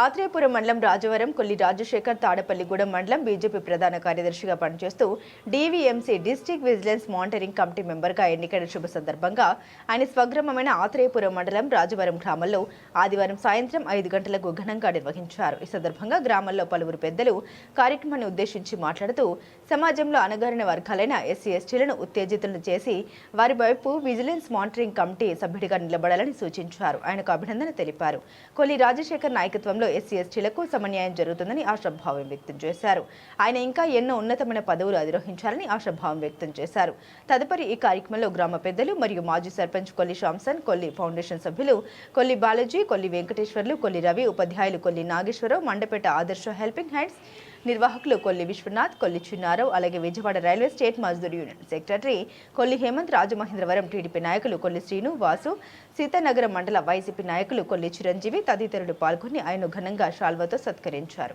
ఆత్రేయపురం మండలం రాజవరం కొల్లి రాజశేఖర్ తాడపల్లిగూడెం మండలం బీజేపీ ప్రధాన కార్యదర్శిగా పనిచేస్తూ DVMC district vigilance monitoring committee మెంబర్గా ఎన్నికైన శుభ సందర్భంగా ఆయన స్వగ్రామమైన ఆత్రేయపురం మండలం రాజవరం గ్రామంలో ఆదివారం సాయంత్రం ఐదు గంటలకు ఘనంగా నిర్వహించారు. ఈ సందర్భంగా గ్రామంలో పలువురు పెద్దలు కార్యక్రమాన్ని ఉద్దేశించి మాట్లాడుతూ సమాజంలో అణగారిన వర్గాలైన ఎస్సీ ఎస్టీలను ఉత్తేజితులను చేసి వారి వైపు విజిలెన్స్ మానిటరింగ్ కమిటీ సభ్యుడిగా నిలబడాలని సూచించారు. ఆయనకు అభినందన తెలిపారు. కొల్లి రాజశేఖర్ నాయకత్వంలో ఎస్సీ ఎస్టీలకు సమన్యాయం జరుగుతుందని ఆశాభావం వ్యక్తం చేశారు. ఆయన ఇంకా ఎన్నో ఉన్నతమైన పదవులు అధిరోహించాలని ఆశాభావం వ్యక్తం చేశారు. తదుపరి ఈ కార్యక్రమంలో గ్రామ పెద్దలు మరియు మాజీ సర్పంచ్ కొల్లి శాంసన్ కొల్లి ఫౌండేషన్ సభ్యులు కొల్లి బాలాజీ కొల్లి వెంకటేశ్వర్లు కొల్లి రవి ఉపాధ్యాయులు కొల్లి నాగేశ్వరరావు మండపేట ఆదర్శ హెల్పింగ్ హ్యాండ్స్ నిర్వాహకులు కొల్లి విశ్వనాథ్ కొల్లి చిన్నారావు అలాగే Vijayawada railway state Mazdoor union secretary Kolli Hemanth Rajamahendravaram TDP నాయకులు కొల్లి శ్రీను వాసు సీతానగరం మండల వైసీపీ నాయకులు కొల్లి చిరంజీవి తదితరులు పాల్గొని ఆయన ఘనంగా శాల్వతో సత్కరించారు.